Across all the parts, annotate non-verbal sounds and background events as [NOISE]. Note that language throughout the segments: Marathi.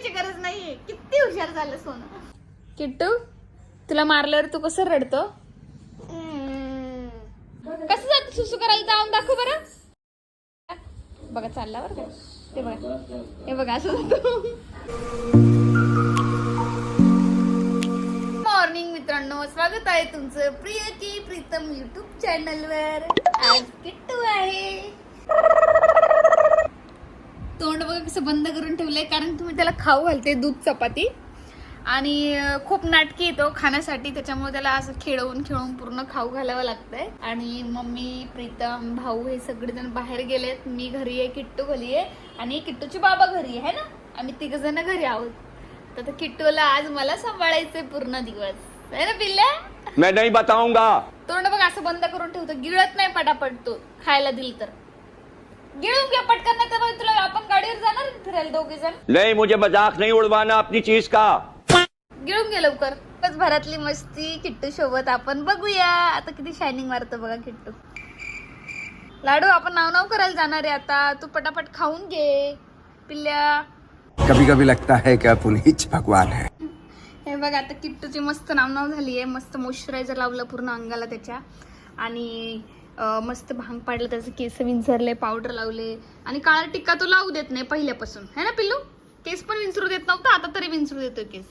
सांगायची गरज नाहीये. किती हुशार झालं सोनं. किट्टू तुला मारल्यावर तू कसं रडतो? कसं जात सुसू करायला? जाऊन दाखव बरं. बघा चालला बरं का? ते बघा. हे बघा असं जातो. मॉर्निंग मित्रांनो स्वागत आहे तुमचं प्रियची प्रीतम युट्यूब चॅनलवर आज किट्टू आहे. तोंड बघा कसं बंद करून ठेवलंय कारण तुम्ही त्याला खाऊ घालते दूध चपाती. आणि खूप नाटकी येतो खाण्यासाठी त्याच्यामुळे त्याला असं खेळवून खेळवून पूर्ण खाऊ घालावं लागतंय. आणि मम्मी प्रीतम भाऊ हे सगळेजण बाहेर गेलेत. मी घरी आहे किट्टू घरी आहे. आणि किट्टूचे बाबा घरी आहे ना? आम्ही तिघ जण घरी आहोत. तर त्या किट्टूला आज मला सांभाळायचंय पूर्ण दिवस. आहे ना पिल्ल्या मैं नहीं बताऊंगा। तोंड बघ असं बंद करून ठेवतो. गिळत नाही पटापट तो. खायला दिल तर. गिळून घ्या पटकन नाही तर मग तुला आपण गाडीवर जाणार ना फिरायला दोघे जण. नहीं मुझे मजाक नहीं उड़वाना अपनी चीज का। गिळून घे लवकर. बस भरातली मस्ती किट्टू सोबत आपण बघूया. आता किती शायनिंग मारतो बघा किट्टू. लाडू आपण नाव नाव करायला जाणार आहे आता. तू पटापट खाऊन घे पिल्ल्या. कभी कभी लगता है कि आप उन्हीं भगवान है। हे बघ आता किट्टूची मस्त नाव नाव झाली आहे. मस्त मॉइश्चरायझर लावलं पूर्ण अंगाला त्याच्या. आणि मस्त भांग पाडलं त्याचं केस विंचरले पावडर लावले. आणि काळा टिक्का तो लावू देत नाही पहिल्यापासून. है ना पिल्लू? केस पण विंचरू देत नव्हता आता तरी विंचरू देतो केस.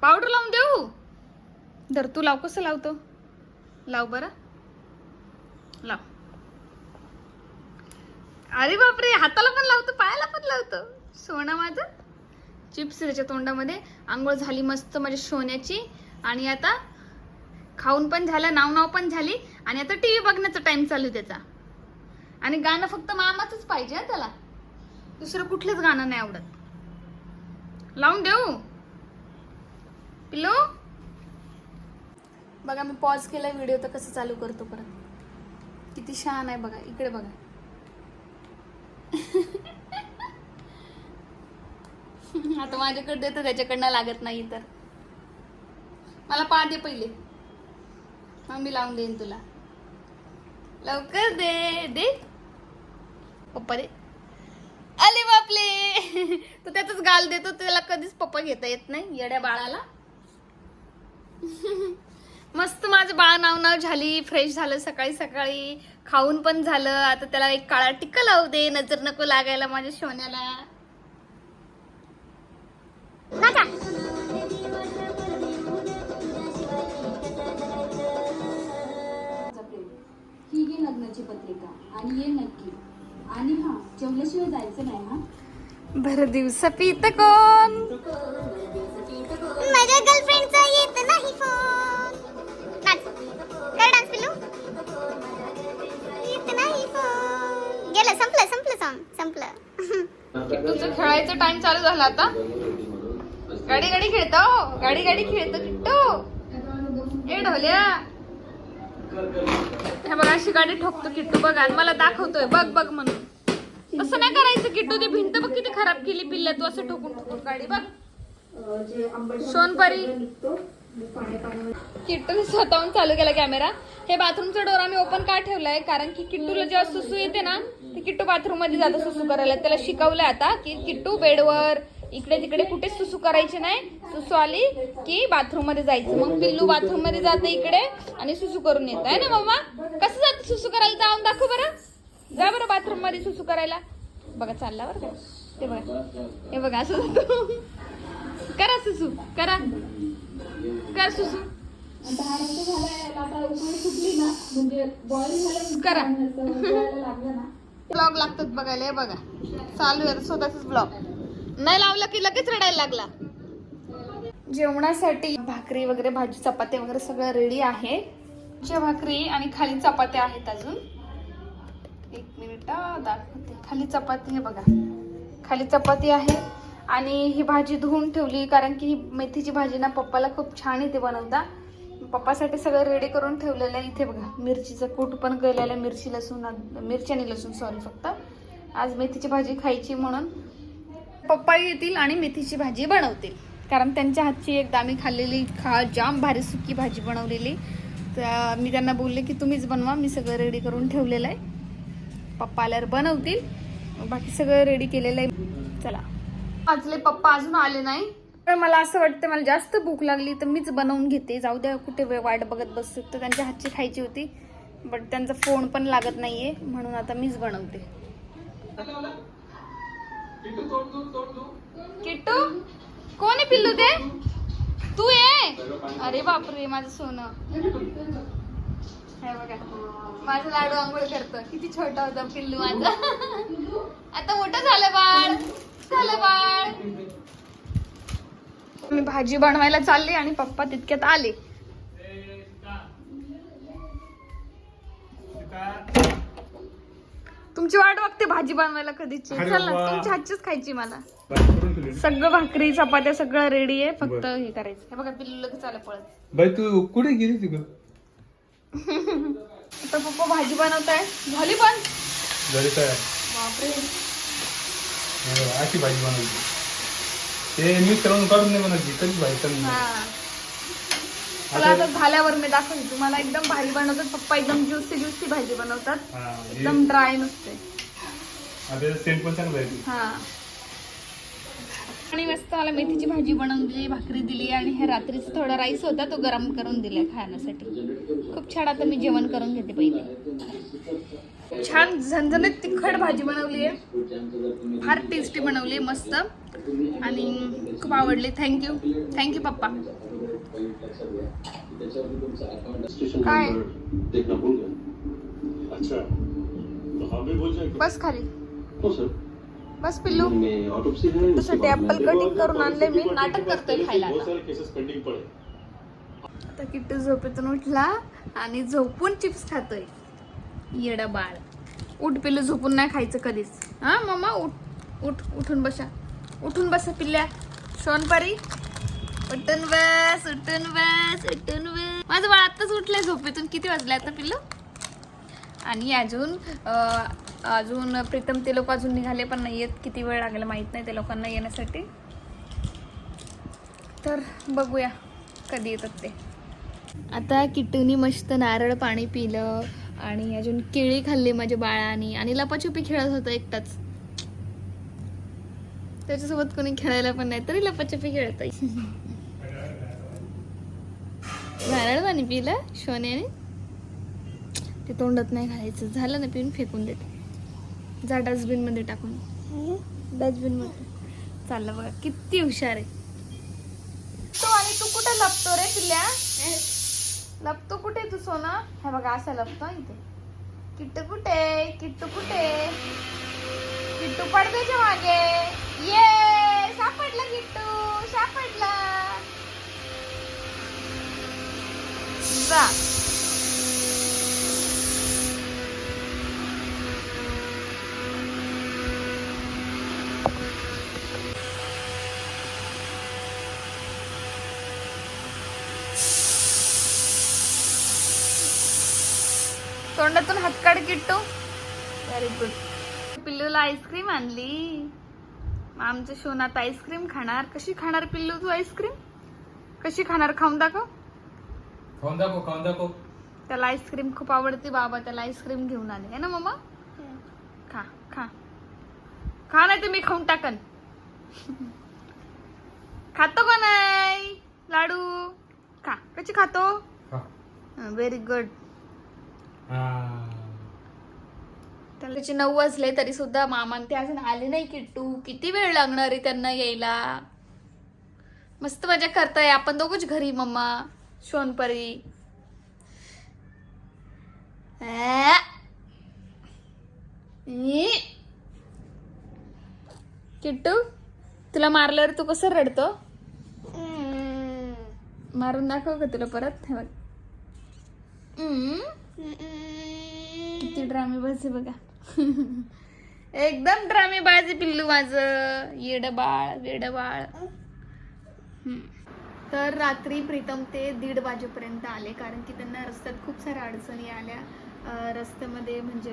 पावडर लावून देऊ हो. धर तू लाव कसं लावतो? लाव बरं. लाव. अरे बापरे हाताला पण लावतो पायाला पण लावतो. सोनं माझं. चिप्स त्याच्या तोंडामध्ये. आंघोळ झाली मस्त माझ्या सोन्याची. आणि आता खाऊन पण झालं नाव नाव पण झाली. आणि आता टीव्ही बघण्याचा टाइम चालू आहे त्याचा. आणि गाणं फक्त मामाचंच पाहिजे त्याला. दुसरं कुठलंच गाणं नाही आवडत. लावून देऊ? पिल्लू? बघा मी पॉज केला व्हिडिओ तर कसं चालू करतो परत. किती छान आहे बघा इकडे बघा. [LAUGHS] आता माझ्याकडे देतो त्याच्याकडनं लागत नाही तर. मला पा दे पहिले. मग मी लावून देईन तुला. लवकर दे दे. पप्पा दे. अरे बापले. [LAUGHS] तू त्यातच गाल देतो त्याला कधीच पप्पा घेता येत नाही येड्या बाळाला. [LAUGHS] मस्त माझं बाळ नाव नाव झाली फ्रेश झालं सकाळी सकाळी. खाऊन पण झालं आता त्याला एक काळा टिक्का लावू दे नजर नको लागायला माझ्या सोन्याला ही लग्नाची पत्रिका. आणि ये नक्की. आणि हा जेवल्याशिवाय जायचं नाही हा? भर दिवस पीत कोण? माझ्या गर्लफ्रेंडचा येत नाही फोन कर डान्स पिल्लू? येत नाही फोन गेलं संपलं संपलं सॉंग संपलं. किट्टूचं खेळायचं टाइम चालू झाला आता? गाडी गाडी खेळतो गाडी गाडी खेळतो किट्टू. ए ढोल्या. हे बघा अशी गाडी ठोकतो किट्टू बघा आणि मला दाखवतोय बघ बघ म्हणून. तसं नाही करायचं किट्टू ते भिंत बघ किती खराब केली पिल्ल्या तू असं ठोकून ठोकून गाडी बघ. सोनपरी किट्टूने स्वतःहून चालू केला कॅमेरा. हे बाथरूमचा डोर आम्ही ओपन का ठेवलाय? कारण की किट्टूला जेव्हा सुसू येते ना ते किट्टू बाथरूममध्ये जातो सुसू करायला. त्याला शिकवलंय आता की किट्टू बेडवर इकडे तिकडे कुठेच सुसू करायचे नाही. सुसू आली की बाथरूममध्ये जायचं. मग पिल्लू बाथरूममध्ये जातं इकडे आणि सुसू करून येत. आहे ना मम्मा कसं जातं सुसू करायला? जाऊन दाखव बरं. जा बरं बाथरूममध्ये सुसू करायला. बघा चालला बरं का? ते बघा. हे बघा असं जातो. करा सुसू करा. कर सुसू. करा. [LAUGHS] ब्लॉग लागतात बघायला हे बघा. चालू आहे स्वतःच ब्लॉग नाही लावलं की लगेच रडायला लागला. जेवणासाठी भाकरी वगैरे भाजी चपाती वगैरे सगळं रेडी आहे. भाकरी आणि खाली चपात्या आहेत अजून. एक मिनिट हा, दाखवते. खाली चपाती हे बघा. खाली चपाती आहे आणि ही भाजी धुवून ठेवली कारण की ही मेथीची भाजी ना पप्पाला खूप छान येते बनवता. पप्पासाठी सगळं रेडी करून ठेवलेलं आहे इथे बघा. मिरचीचं कूट पण केलेलं आहे मिरची लसूण मिरची आणि लसूण सॉरी फक्त. आज मेथीची भाजी खायची म्हणून. पप्पा येतील आणि मेथीची भाजी बनवतील. कारण त्यांच्या हातची एकदा आम्ही खाल्लेली खा जाम भारी सुकी भाजी बनवलेली. तर मी त्यांना बोलले की तुम्हीच बनवा मी सगळं रेडी करून ठेवलेलं आहे. पप्पा आल्यावर बनवतील. बाकी सगळं रेडी केलेलं आहे. चला. वाजले पप्पा अजून आले नाही. तर मला असं वाटतं मला जास्त भूक लागली तर मीच बनवून घेते. जाऊ द्या कुठे वेळ वाट बघत बसते तर त्यांच्या हातची खायची होती. बट त्यांचा फोन पण लागत नाहीये. म्हणून आता मीच बनवते. किट्टू कोण आहे पिल्लू ते? तू ये. अरे बापरे माझं सोनं. हे बघा माझं लाडू आंघोळ करतं किती छोटा होता पिल्लू माझा. आता मोठं झालं बाळ. झालं बाळ. मी भाजी बनवायला चालली आणि पप्पा तितक्यात आले. तुमची वाट बघते भाजी बनवायला कधीची. अरे चल ना वा. तुमची हातचीच खायची मला. बाई करून ठेवली. सगळं भाकरी चपात्या सगळं रेडी आहे फक्त हे करायचं. हे बघा पिल्लू लगेच आलं पळत. बाई तू कुठे गेली ती ग? [LAUGHS] आता पप्पा भाजी बनवताय. झाली पण? घरी काय? बापरे. हो, अशी भाजी बनवली ते मी करून काढून नाही बनवली कधी भाजी करून हा मला आता झाल्यावर मी दाखवते. तुम्हाला एकदम भारी बनवतात. पप्पा एकदम ज्युसी ज्युसी भाजी बनवतात. हे- एकदम ड्राय नसते. हा. आणि मस्त मला मेथीची भाजी बनवून दिली भाकरी दिली आणि हे रात्रीचा थोडा राईस होता तो गरम करून दिलाय खाण्यासाठी. खूप छान आता मी जेवण करून घेते पहिले. छान झणझणीत तिखट भाजी बनवली आहे. फार टेस्टी बनवली आहे मस्त. आणि खूप आवडली. थँक्यू थँक्यू पप्पा. काय? देखना भूल गए अच्छा तो हम भी भूल जाएंगे बस खाली. हो सर बस पिल्लू. तसं ऑटोप्सी कटिंग करून आणले मी. नाटक करतोय खायला आता. सारे किट्टू झोपेतून उठला आणि झोपून चिप्स खातोय. येडा बाळ. उठ पिल्लू झोपून नाही खायचं कधीच. हा मम्मा उठ. उठ उठून बसा. उठून बसा पिल्ल्या. शोनपारी. उठून बस उठून बस उठून बस. माझं बाळ आत्ताच उठलंय झोपेतून. किती वाजले आता पिल्लू? आणि अजून अजून प्रीतम ते लोक अजून निघाले पण नाही आहेत किती वेळ लागला माहीत नाही ते लोकांना येण्यासाठी. तर बघूया कधी येतात ते. आता किटूनी मस्त नारळ पाणी पिलं आणि अजून केळी खाल्ली माझ्या बाळाने. आणि लपाछुपी खेळत होता एकटाच. त्याच्यासोबत कोणी खेळायला पण नाही तरी लपाछपी खेळत नारळ पाणी पिलं शोन्याने ते तोंडात नाही घालायचं. झालं ना पिऊन फेकून देते. जा डस्टबिनमध्ये टाकून. डस्टबिनमध्ये. चाललं बघा किती हुशार आहे. तो आणि तू कुठे लपतो रे पिल्या लपतो कुठे तू सोना? हे बघा असं लपतो इथे. किट्टू कुठे? किट्टू कुठे? किट्टू पडद्याच्या मागे. ये! जा तोंडातून हातकाड किट्टो. किट्टू व्हेरी गुड पिल्लूला आईस्क्रीम आणली. आमच्या शोनात आईस्क्रीम खाणार. कशी खाणार पिल्लू तू आईस्क्रीम? कशी खाणार? खाऊन दाखव. खाऊन दाखव खाऊन दाखव. त्याला आईस्क्रीम खूप आवडते बाबा त्याला आईस्क्रीम घेऊन आले. है ना मम्मा खा खा. खा नाही मी खाऊन टाकन. [LAUGHS] खातो का नाही? लाडू? खा. कशी खातो? व्हेरी गुड त्याचे नऊ वाजले तरी सुद्धा मामा ते अजून आले नाही किट्टू. किती वेळ लागणार आहे त्यांना यायला? मस्त मजा करताय आपण दोघच घरी मम्मा शोनपरी किट्टू तुला मारल्यावर तू कसं रडतो? मारून दाखव का तुला परत किती ड्रामे बघा. एकदम ड्रामे बाजी पिल्लू माझं. येड बाळ वेड बाळ हम्म. तर रात्री प्रीतम ते दीड वाजेपर्यंत आले कारण की त्यांना रस्त्यात खूप साऱ्या अडचणी आल्या. रस्त्यामध्ये म्हणजे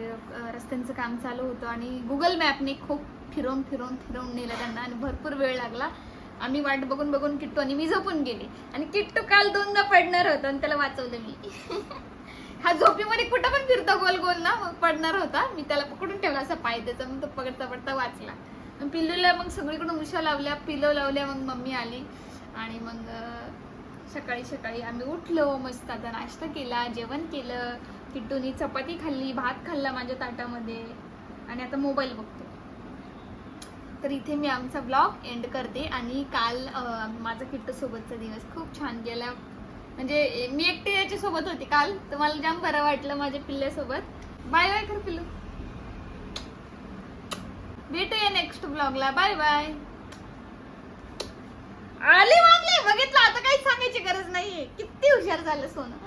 रस्त्यांचं काम चालू होतं आणि गुगल मॅपने खूप फिरवून फिरवून फिरवून नेलं त्यांना आणि भरपूर वेळ लागला. आम्ही वाट बघून बघून किट्टू आणि मी झोपून गेले. आणि किट्टू काल दोनदा पडणार होता आणि त्याला वाचवलं मी. [LAUGHS] हा झोपेमध्ये कुठं पण फिरतो गोल गोल ना मग पडणार होता. मी त्याला पकडून ठेवला असा पाय त्याचा मग तो पकडता पडता वाचला. पिल्लूला मग सगळीकडून उशा लावल्या पिलो लावल्या मग मम्मी आली. आणि मग सकाळी सकाळी आम्ही उठलो मस्त आता नाश्ता केला जेवण केलं. किट्टूनी चपाती खाल्ली भात खाल्ला माझ्या ताटामध्ये. आणि आता मोबाईल बघतो. तर इथे मी आमचा ब्लॉग एंड करते. आणि काल माझा किट्टूसोबतचा दिवस खूप छान गेला. म्हणजे मी एकटी याच्यासोबत होते होती काल. तर मला जाम बरं वाटलं माझ्या पिल्ल्यासोबत. बाय बाय कर पिल्लू. भेटूया नेक्स्ट ब्लॉगला बाय बाय आले मागले बघितलं आता काही सांगायची गरज नाहीये. किती हुशार झालं सोनं.